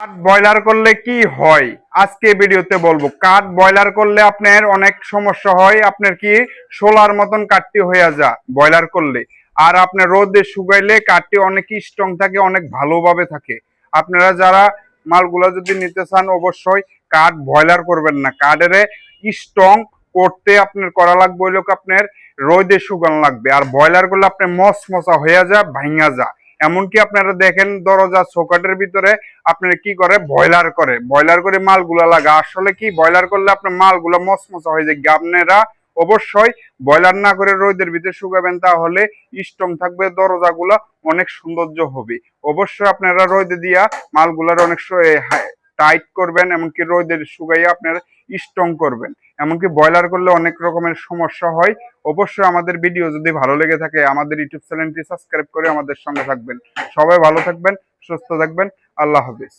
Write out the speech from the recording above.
কাঠ বয়লার করলে কি হয়? আজকে ভিডিওতে বলব। কাঠ বয়লার করলে আপনার অনেক সমস্যা হয়। আপনার কি সোলার মতন কাঠটি হয়ে যা বয়লার করলে। আর আপনার রোদে শুকাইলে কাঠটি অনেক স্ট্রং থাকে, অনেক ভালোভাবে থাকে। আপনারা যারা মালগুলো যদি নিতে চান, অবশ্যই কাঠ বয়লার করবেন না। কাঠের স্ট্রং করতে আপনার করা লাগবে হইল কি আপনার রোদে শুকানো লাগবে। আর বয়লার করলে আপনার মস মশা হয়ে যা ভাঙা যা এমনকি আপনারা দেখেন দরজা চৌকাটের ভিতরে আপনারা কি করে? বয়লার করে। বয়লার করে মালগুলা লাগা। আসলে কি? বয়লার করলে আপনার মালগুলো মসমসা হয়ে যায়। আপনারা অবশ্যই বয়লার না করে রোদের ভিতরে শুকাবেন, তাহলে স্ট্রং থাকবে, দরজাগুলো অনেক সৌন্দর্য হবে। অবশ্যই আপনারা রোদে দিয়া মালগুলার অনেক টাইট করবেন, এমনকি রোদের শুকাইয়ে আপনারা স্ট্রং করবেন। এমনকি ব্রয়লার করলে অনেক রকমের সমস্যা হয়। অবশ্যই আমাদের ভিডিও যদি ভালো লেগে থাকে, আমাদের ইউটিউব চ্যানেলটি সাবস্ক্রাইব করে আমাদের সঙ্গে থাকবেন। সবাই ভালো থাকবেন, সুস্থ থাকবেন। আল্লাহ হাফিজ।